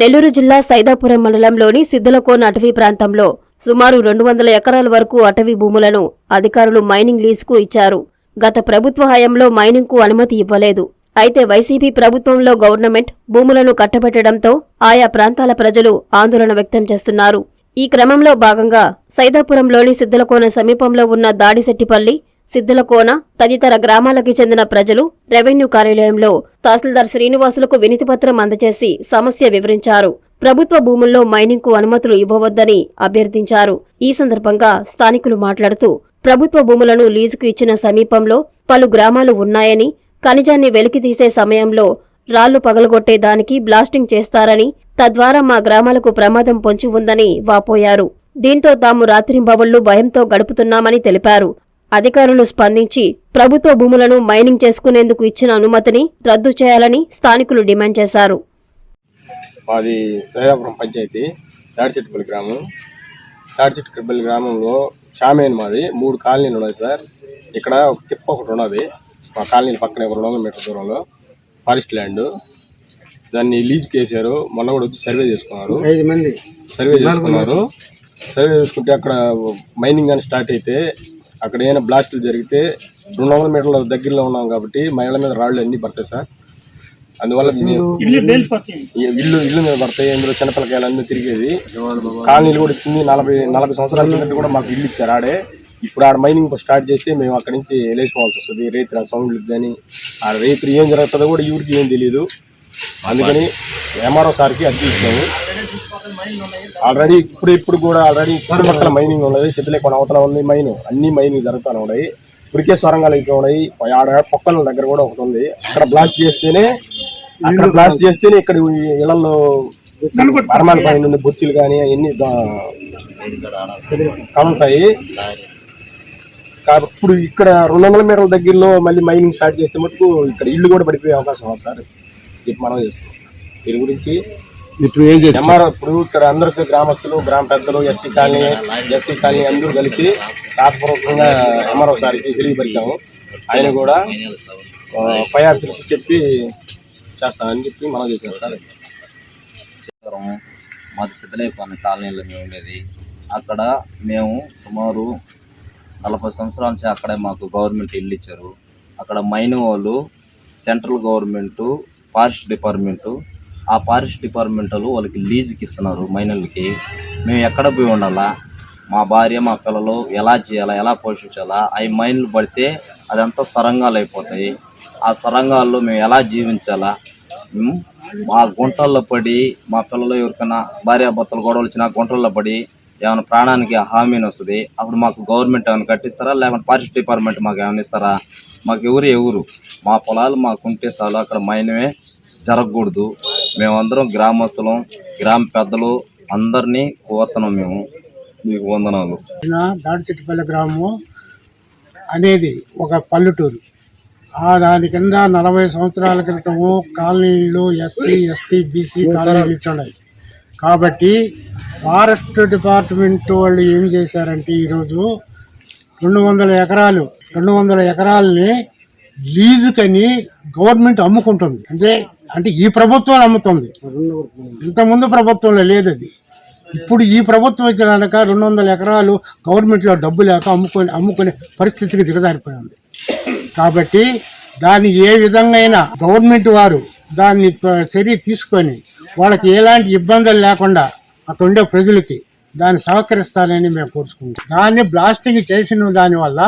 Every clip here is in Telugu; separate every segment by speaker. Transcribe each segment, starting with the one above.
Speaker 1: నెల్లూరు జిల్లా సైదాపురం మండలంలోని సిద్దలకోన్ అటవీ ప్రాంతంలో సుమారు రెండు వందల ఎకరాల వరకు అటవీ భూములను అధికారులు మైనింగ్ లీజుకు ఇచ్చారు. గత ప్రభుత్వ హయాంలో మైనింగ్కు అనుమతి ఇవ్వలేదు. అయితే వైసీపీ ప్రభుత్వంలో గవర్నమెంట్ భూములను కట్టబెట్టడంతో ఆయా ప్రాంతాల ప్రజలు ఆందోళన వ్యక్తం చేస్తున్నారు. ఈ క్రమంలో భాగంగా సైదాపురంలోని సిద్దలకోన సమీపంలో ఉన్న దాడిశెట్టిపల్లి సిద్దులకోన తదితర గ్రామాలకి చెందిన ప్రజలు రెవెన్యూ కార్యాలయంలో తహసీల్దార్ శ్రీనివాసులకు వినతిపత్రం అందజేసి సమస్య వివరించారు. ప్రభుత్వ భూముల్లో మైనింగ్కు అనుమతులు ఇవ్వవద్దని అభ్యర్థించారు. ఈ సందర్భంగా స్థానికులు మాట్లాడుతూ ప్రభుత్వ భూములను లీజుకు ఇచ్చిన సమీపంలో పలు గ్రామాలు ఉన్నాయని ఖనిజాన్ని వెలికితీసే సమయంలో రాళ్ళు పగలగొట్టే దానికి బ్లాస్టింగ్ చేస్తారని తద్వారా మా గ్రామాలకు ప్రమాదం పొంచి ఉందని వాపోయారు. దీంతో తాము రాత్రింబవళ్ళు భయంతో గడుపుతున్నామని తెలిపారు. అధికారులు స్పందించి ప్రభుత్వ భూములను మైనింగ్ చేసుకునేందుకు ఇచ్చిన అనుమతిని రద్దు చేయాలని స్థానికులు డిమాండ్ చేశారు.
Speaker 2: మాది సైదాపురం పంచాయతీ తాడిచెట్టుపల్లి గ్రామం. తాడిచెట్టుపల్లి గ్రామంలో షామేన్ మాది మూడు కాలనీలు ఉన్నాయి సార్. ఇక్కడ ఒక తిప్ప ఒకటి ఉన్నది. మా కాలనీల పక్కనే ఒక రెండు వందల మీటర్ దూరంలో. Forest land. దాన్ని లీజ్ చేశారు. మొన్న కూడా వచ్చి సర్వే చేసుకున్నారు.
Speaker 3: ఐదు మంది.
Speaker 2: సర్వే చేసుకున్నారు. సర్వే చేసుకుంటే అక్కడ మైనింగ్ అని స్టార్ట్ అయితే అక్కడ ఏమైనా బ్లాస్టులు జరిగితే రెండు వందల మీటర్ల దగ్గరలో ఉన్నాం కాబట్టి మహిళల మీద రాళ్ళు అన్నీ పడతాయి సార్? అందువల్ల ఇల్లు ఇల్లు మీద పడతాయి అందులో చిన్నపిల్లకాయలు అన్నీ తిరిగేది కాలనీలు కూడా ఇచ్చింది నలభై నలభై సంవత్సరాల కిందట కూడా మాకు ఇల్లు ఇచ్చారు ఆడే. ఇప్పుడు ఆడ మైనింగ్ స్టార్ట్ చేస్తే మేము అక్కడి నుంచి లేచిపోవాల్సి వస్తుంది. రైతు సౌండ్లకు కానీ ఆ రైతులు ఏం జరుగుతుందో కూడా ఎవరికి ఏం తెలియదు అందుకని ఎంఆర్ఓ సార్కి అర్జీ ఇచ్చాము. ఆల్రెడీ ఇప్పుడు ఇప్పుడు కూడా ఆల్రెడీ చుట్టుపక్కల మైనింగ్ ఉన్నది. సిద్ధలేకొండ అవతల ఉంది మైన్ అన్ని మైనింగ్ జరుగుతూ ఉన్నాయి. ఇప్పటికే సొరంగాలు అయితే ఉన్నాయి. ఆడ పొక్కల దగ్గర కూడా ఒకటి ఉంది. అక్కడ బ్లాస్ట్ చేస్తేనే అక్కడ బ్లాస్ట్ చేస్తేనే ఇక్కడ ఇళ్ళలో పరమాల పైన నుండి బొచ్చులు కానీ అవన్నీ కలుగుతాయి. కాబట్టి ఇప్పుడు ఇక్కడ రెండు వందల మీటర్ల దగ్గరలో మళ్ళీ మైనింగ్ స్టార్ట్ చేస్తే మటుకు ఇక్కడ ఇల్లు కూడా పడిపోయే అవకాశం ఉంది సార్. ఇది మనం చేస్తాం దీని గురించి
Speaker 3: ఇప్పుడు ఏం చేస్తారు
Speaker 2: ఎంఆర్ఓ ఇప్పుడు ఇక్కడ అందరికి గ్రామస్తులు గ్రామ పెద్దలు ఎస్టీ కాలనీ ఎస్సీ కాలనీ అందరూ కలిసి రాతపూర్వకంగా ఎంఆర్ఓ సార్కి తెలియపరిచాము. ఆయన కూడా ఆ, పై ఆఫీసర్కి చెప్పి చేస్తామని చెప్పి మనం చేసాం సార్.
Speaker 4: మాది సిద్ధలేపల్లి కాలనీలో మేము ఉండేది. అక్కడ మేము సుమారు నలభై సంవత్సరాల నుంచి అక్కడే మాకు గవర్నమెంట్ ఇల్లు ఇచ్చారు. అక్కడ మైన్ వాళ్ళు సెంట్రల్ గవర్నమెంట్ ఫారెస్ట్ డిపార్ట్మెంటు ఆ ఫారెస్ట్ డిపార్ట్మెంట్ వాళ్ళు వాళ్ళకి లీజుకి ఇస్తున్నారు మైనర్లకి. మేము ఎక్కడ పోయి ఉండాలా? మా భార్య మా పిల్లలు ఎలా చేయాలా? ఎలా పోషించాలా? అవి మైన్లు పడితే అదంతా సొరంగాలు అయిపోతాయి. ఆ సొరంగాల్లో మేము ఎలా జీవించాలా? మా గుంటల్లో పడి మా పిల్లలు ఎవరికైనా భార్యాభర్తలు గొడవలు వచ్చినా గుంటల్లో పడి ఏమైనా ప్రాణానికి హామీని వస్తుంది అప్పుడు మాకు గవర్నమెంట్ ఏమైనా కట్టిస్తారా? లేకపోతే ఫారెస్ట్ డిపార్ట్మెంట్ మాకు ఏమైనా ఇస్తారా? మాకు ఎవరు ఎవరు? మా పొలాలు మాకు ఉంటే చాలు అక్కడ మైనమే జరగకూడదు. మేమందరం గ్రామస్తులం గ్రామ పెద్దలు అందరినీ కోరుతున్నాం మేము. మీకు వందనాలు.
Speaker 3: దాడిచెట్టుపల్లి గ్రామం అనేది ఒక పల్లెటూరు. ఆ దాని కింద నలభై సంవత్సరాల క్రితము కాలనీలు ఎస్సీ ఎస్టీ బీసీ కాలనీలు ఇచ్చున్నాయి కాబట్టి ఫారెస్ట్ డిపార్ట్మెంట్ వాళ్ళు ఏం చేశారంటే ఈరోజు రెండు వందల ఎకరాలు రెండు వందల ఎకరాలని లీజుకని గవర్నమెంట్ అమ్ముకుంటుంది. అంటే అంటే ఈ ప్రభుత్వం అమ్ముతుంది ఇంతకుముందు ప్రభుత్వంలో లేదు అది. ఇప్పుడు ఈ ప్రభుత్వం వచ్చినాక రెండు వందల ఎకరాలు గవర్నమెంట్లో డబ్బు లేక అమ్ముకొని అమ్ముకునే పరిస్థితికి దిగజారిపోయింది. కాబట్టి దాన్ని ఏ విధంగా అయినా గవర్నమెంట్ వారు దాన్ని చర్య తీసుకొని వాళ్ళకి ఎలాంటి ఇబ్బందులు లేకుండా అక్కడ ఉండే ప్రజలకి దాన్ని సహకరిస్తారని మేము కోరుచుకుంటాం దాన్ని బ్లాస్టింగ్ చేసిన దాని వల్ల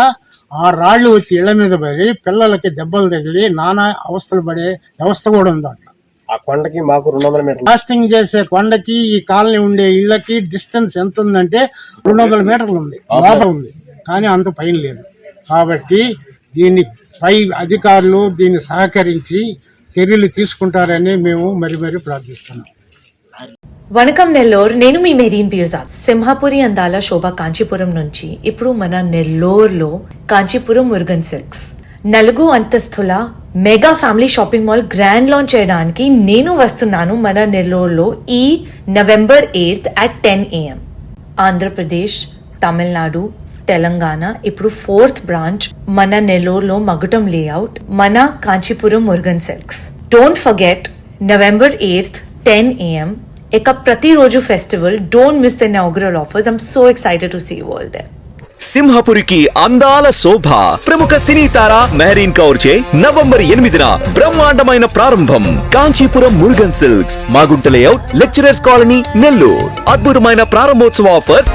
Speaker 3: ఆ రాళ్ళు వచ్చి ఇళ్ళ మీద పడి పిల్లలకి దెబ్బలు తగిలి నానా అవస్థలు పడే వ్యవస్థ కూడా ఉంది అట్లా.
Speaker 2: ఆ కొండకి మాకు రెండు వందల మీటర్లు.
Speaker 3: బ్లాస్టింగ్ చేసే కొండకి ఈ కాలనీ ఉండే ఇళ్ళకి డిస్టెన్స్ ఎంత ఉందంటే రెండు వందల మీటర్లు ఉంది. లోపల ఉంది. కానీ అంత పైన లేదు. కాబట్టి దీన్ని పై అధికారులు దీన్ని సహకరించి చర్యలు తీసుకుంటారని మేము మరి మరి ప్రార్థిస్తున్నాం.
Speaker 5: వనకం నెల్లూరు నేను మీ మెరీన్ పీర్జాద్ సింహాపురి అందాల శోభ కాంచీపురం నుంచి ఇప్పుడు మన నెల్లూరులో కాంచీపురం మురుగన్ సిల్క్స్. నలుగు అంతస్తుల mega family shopping mall grand launch చేయడానికి నేను వస్తున్నాను మన నెల్లూరులో ఈ November eighth at ten AM Andhra Pradesh Tamil Nadu Telangana ఇప్పుడు ఫోర్త్ బ్రాంచ్ మన నెల్లూరులో మగుటం లేఅవుట్ మన Kanchipuram Murugan silks. Don't forget November eighth ten AM ఇక ప్రతిరోజు festival don't miss the inaugural offers I'm so excited to see all they
Speaker 6: సింహపురికి అందాల శోభ ప్రముఖ సినీ తార మెహరీన్ కౌర్ చే నవంబర్ ఎనిమిదిన బ్రహ్మాండమైన ప్రారంభం. Kanchipuram Murugan silks Magunta layout lecturers colony Nellore అద్భుతమైన ప్రారంభోత్సవ ఆఫర్స్